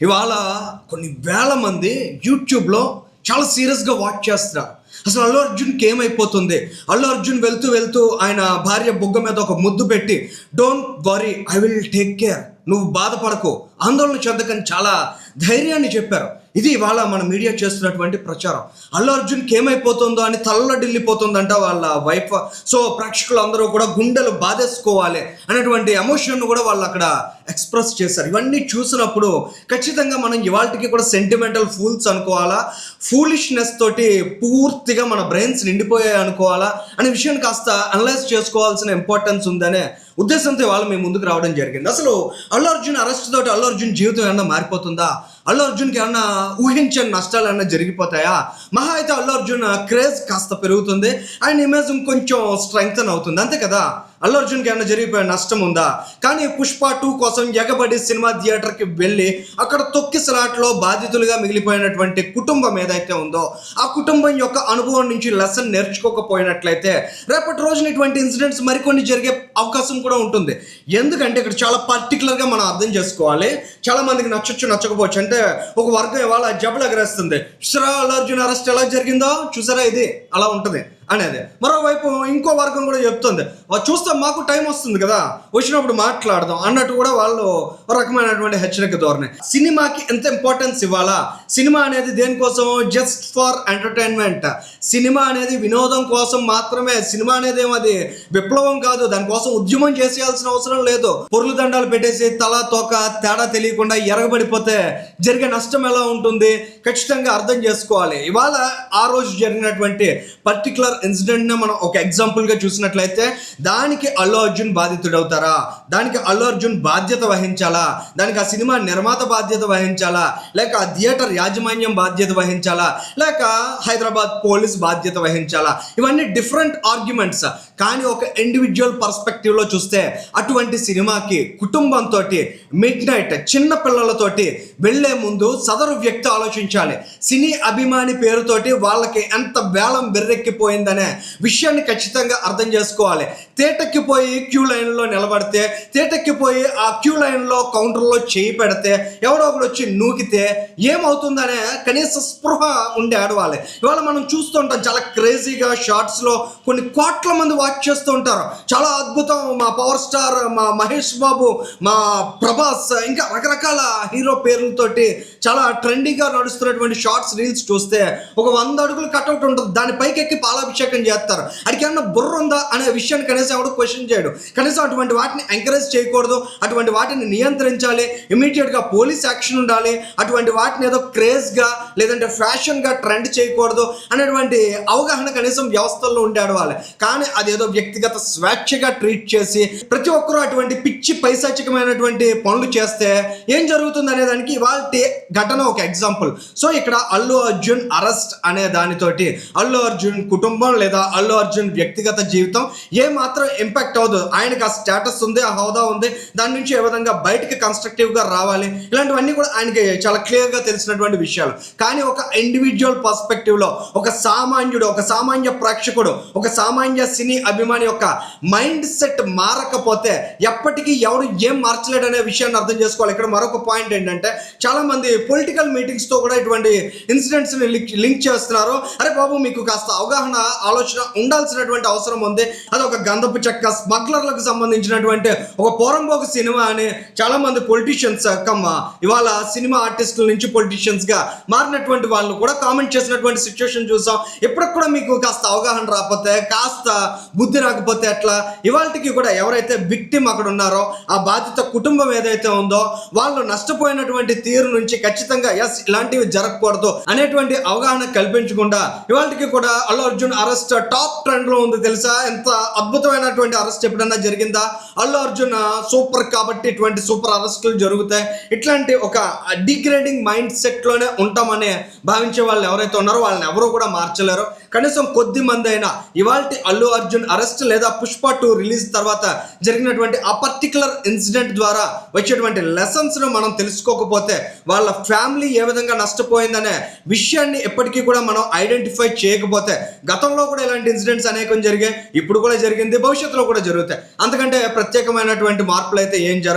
ఇవాళ కొన్ని వేల మంది యూట్యూబ్లో చాలా సీరియస్గా వాచ్ చేస్తారు అసలు అల్లు అర్జున్కి ఏమైపోతుంది? అల్లు అర్జున్ వెళ్తూ వెళ్తూ ఆయన భార్య బొగ్గ మీద ఒక ముద్దు పెట్టి don't worry I will take care నువ్వు బాధపడకు. ఆందోళన చెందకని చాలా ధైర్యాన్ని చెప్పారు. ఇది ఇవాళ మన మీడియా చేస్తున్నటువంటి ప్రచారం. అల్లు అర్జున్కి ఏమైపోతుందో అని తల్లడిల్లిపోతుందంట వాళ్ళ వైఫ్. సో ప్రేక్షకులు అందరూ కూడా గుండెలు బాధేసుకోవాలి అనేటువంటి ఎమోషన్ కూడా వాళ్ళు అక్కడ ఎక్స్ప్రెస్ చేశారు ఇవన్నీ చూసినప్పుడు ఖచ్చితంగా మనం ఇవాళకి కూడా సెంటిమెంటల్ ఫూల్స్ అనుకోవాలా? ఫూలిష్నెస్ తోటి పూర్తిగా మన బ్రెయిన్స్ నిండిపోయాయి అనుకోవాలా? అనే విషయాన్ని కాస్త అనలైజ్ చేసుకోవాల్సిన ఇంపార్టెన్స్ ఉందనే ఉద్దేశంతో ఇవాళ మేము ముందుకు రావడం జరిగింది. అసలు అల్లు అర్జున్ అరెస్ట్ తోటి అల్లు అర్జున్ జీవితం ఏమన్నా మారిపోతుందా? అల్లు అర్జున్కి ఏమన్నా ఊహించని నష్టాలు ఏమన్నా జరిగిపోతాయా? మహా అయితే అల్లు అర్జున్ క్రేజ్ కాస్త పెరుగుతుంది. ఆయన ఇమేజ్ కొంచెం స్ట్రెంగ్తన్ అవుతుంది. అంతే కదా? అల్లు అర్జున్కి ఏమైనా జరిగిపోయే నష్టం ఉందా? కానీ పుష్ప టూ కోసం ఎగబడి సినిమా థియేటర్కి వెళ్ళి అక్కడ తొక్కిసలాట్లో బాధితులుగా మిగిలిపోయినటువంటి కుటుంబం ఏదైతే ఉందో ఆ కుటుంబం యొక్క అనుభవం నుంచి లెసన్ నేర్చుకోకపోయినట్లయితే రేపటి రోజున ఇటువంటి ఇన్సిడెంట్స్ మరికొన్ని జరిగే అవకాశం కూడా ఉంటుంది. ఎందుకంటే ఇక్కడ చాలా పర్టికులర్గా మనం అర్థం చేసుకోవాలి. చాలా మందికి నచ్చొచ్చు నచ్చకపోవచ్చు. అంటే ఒక వర్గం ఇవాళ జబలు ఎగరేస్తుంది. శ్రా అల్లర్జున్ అరెస్ట్ ఎలా జరిగిందో చూసారా ఇది? అలా ఉంటుంది. అనేది. మరోవైపు ఇంకో వర్గం కూడా చెప్తుంది. చూస్తే మాకు టైం వస్తుంది కదా వచ్చినప్పుడు మాట్లాడదాం అన్నట్టు కూడా వాళ్ళు ఒక రకమైనటువంటి హెచ్చరిక ధోరణి. సినిమాకి ఎంత ఇంపార్టెన్స్ ఇవ్వాలా? సినిమా అనేది దేనికోసం జస్ట్ ఫర్ ఎంటర్టైన్మెంట్ సినిమా అనేది వినోదం కోసం మాత్రమే. సినిమా అనేది ఏమది? విప్లవం కాదు. దానికోసం ఉద్యమం చేసేయాల్సిన అవసరం లేదు. పొరులు దండాలు పెట్టేసి తల తోక తేడా తెలియకుండా ఎరగబడిపోతే జరిగే నష్టం ఎలా ఉంటుంది? ఖచ్చితంగా అర్థం చేసుకోవాలి. ఇవాళ ఆ రోజు జరిగినటువంటి పర్టికులర్ ఇన్సిడెంట్ని మనం ఒక ఎగ్జాంపుల్గా చూసినట్లయితే దానికి అల్లు అర్జున్ బాధితుడవుతారా? దానికి అల్లు అర్జున్ బాధ్యత వహించాలా? దానికి ఆ సినిమా నిర్మాత బాధ్యత వహించాలా? లేక ఆ థియేటర్ యాజమాన్యం బాధ్యత వహించాలా? లేక హైదరాబాద్ పోలీస్ బాధ్యత వహించాలా? ఇవన్నీ డిఫరెంట్ ఆర్గ్యుమెంట్స్ కానీ ఒక ఇండివిజువల్ పర్స్పెక్టివ్లో చూస్తే అటువంటి సినిమాకి కుటుంబంతో మిడ్ నైట్ చిన్న పిల్లలతోటి వెళ్ళే ముందు సదరు వ్యక్తి ఆలోచించాలి. సినీ అభిమాని పేరుతోటి వాళ్ళకి ఎంత వేలం ఉందనే విషయాన్ని ఖచ్చితంగా అర్థం చేసుకోవాలి. తేటెక్కి పోయి క్యూ లైన్లో నిలబడితే తేటెక్కి పోయి ఆ క్యూ లైన్లో కౌంటర్లో చేయి పెడితే ఎవడో ఒకడు వచ్చి నూకితే ఏమవుతుందనే కనీస స్పృహ ఉండి ఆడవాలి ఇవాళ మనం చూస్తుంటాం చాలా క్రేజీగా షార్ట్స్లో కొన్ని కోట్ల మంది వాచ్ చేస్తూ ఉంటారు. చాలా అద్భుతం మా పవర్ స్టార్ మా మహేష్ బాబు మా ప్రభాస్ ఇంకా రకరకాల హీరో పేర్లతోటి చాలా ట్రెండీగా నడుస్తున్నటువంటి షార్ట్స్ రీల్స్ చూస్తే ఒక వంద అడుగులు కట్అవుట్ ఉంటుంది. దాని పైకెక్కి ఎక్కి పాలాభిషేకం చేస్తారు. అడికి ఏమన్నా బుర్ర ఉందా అనే విషయాన్ని కనీసం ఎవడు క్వశ్చన్ చేయడు. కనీసం అటువంటి వాటిని ఎంకరేజ్ చేయకూడదు. అటువంటి వాటిని నియంత్రించాలి. ఇమీడియట్గా పోలీస్ యాక్షన్ ఉండాలి. అటువంటి వాటిని ఏదో క్రేజ్గా లేదంటే ఫ్యాషన్గా ట్రెండ్ చేయకూడదు అనేటువంటి అవగాహన కనీసం వ్యవస్థల్లో ఉండి వాళ్ళు కానీ అదేదో వ్యక్తిగత స్వేచ్ఛగా ట్రీట్ చేసి ప్రతి ఒక్కరూ అటువంటి పిచ్చి పైశాచికమైనటువంటి పనులు చేస్తే ఏం జరుగుతుంది అనే దానికి ఇవాళ ఘటన ఒక ఎగ్జాంపుల్ సో ఇక్కడ అల్లు అర్జున్ అరెస్ట్ అనే దానితోటి అల్లు అర్జున్ కుటుంబం లేదా అల్లు అర్జున్ వ్యక్తిగత జీవితం ఏ మాత్రం ఇంపాక్ట్ అవ్వదు. ఆయనకి ఆ స్టేటస్ ఉంది ఆ హోదా ఉంది. దాని నుంచి ఏ విధంగా బయటకి కన్స్ట్రక్టివ్గా రావాలి? ఇలాంటివన్నీ కూడా ఆయనకి చాలా క్లియర్గా తెలిసినటువంటి విషయాలు. కానీ ఒక ఇండివిజువల్ పర్స్పెక్టివ్లో ఒక సామాన్యుడు ఒక సామాన్య ప్రేక్షకుడు ఒక సామాన్య సినీ అభిమాని యొక్క మైండ్ సెట్ మారకపోతే ఎప్పటికీ ఎవడు ఏం మార్చలేడు అనే విషయాన్ని అర్థం చేసుకోవాలి. ఇక్కడ మరొక పాయింట్ ఏంటంటే చాలామంది పొలిటికల్ మీటింగ్స్తో కూడా ఇటువంటి ఇన్సిడెంట్స్ని లింక్ చేస్తున్నారు. అరే బాబు మీకు కాస్త అవగాహన ఆలోచన ఉండాల్సినటువంటి అవసరం ఉంది. అది ఒక గంధపు చెక్క స్మగ్లర్లకు సంబంధించినటువంటి ఒక పోరంబోకు సినిమా అని చాలా మంది పొలిటీషియన్స్ కమ్మ ఇవాళ సినిమా ఆర్టిస్టుల నుంచి పొలిటీషియన్స్గా మారినటువంటి వాళ్ళు కూడా కామెంట్ చేసినటువంటి సిచ్యువేషన్ చూసాం. ఇప్పటికి కూడా మీకు కాస్త అవగాహన రాకపోతే కాస్త బుద్ధి రాకపోతే అట్లా ఇవాళకి కూడా ఎవరైతే విక్టిమ్ అక్కడ ఉన్నారో ఆ బాధిత కుటుంబం ఏదైతే ఉందో వాళ్ళు నష్టపోయినటువంటి తీరు నుంచి ఖచ్చితంగా ఎస్ ఇలాంటివి జరగకూడదు అనేటువంటి అవగాహన కల్పించకుండా ఇవాళకి కూడా అల్లు అర్జున్ అరెస్ట్ టాప్ ట్రెండ్లో ఉంది తెలుసా? ఎంత అద్భుతమైనటువంటి అరెస్ట్ ఎప్పుడన్నా జరిగిందా? అల్లు అర్జున్ సూపర్ కాబట్టి ఇటువంటి సూపర్ అరెస్టులు జరుగుతాయి. ఇట్లాంటి ఒక డిగ్రేడింగ్ మైండ్ సెట్లోనే ఉంటామని భావించే వాళ్ళు ఎవరైతే ఉన్నారో వాళ్ళని ఎవరు కూడా మార్చలేరు. కనీసం కొద్ది మంది అయినా ఇవాళ అల్లు అర్జున్ అరెస్ట్ లేదా పుష్ప టూ రిలీజ్ తర్వాత జరిగినటువంటి ఆ పర్టికులర్ ఇన్సిడెంట్ ద్వారా వచ్చేటువంటి లెసన్స్ను మనం తెలుసుకోకపోతే వాళ్ళ ఫ్యామిలీ ఏ విధంగా నష్టపోయిందనే విషయాన్ని ఎప్పటికీ కూడా మనం ఐడెంటిఫై చేయకపోతే గతం గతంలో కూడా ఇలాంటి ఇన్సిడెంట్స్ అనేకం జరిగాయి. ఇప్పుడు కూడా జరిగింది. భవిష్యత్తులో కూడా జరుగుతాయి. అంతకంటే ప్రత్యేకమైనటువంటి మార్పులు అయితే ఏం జరగ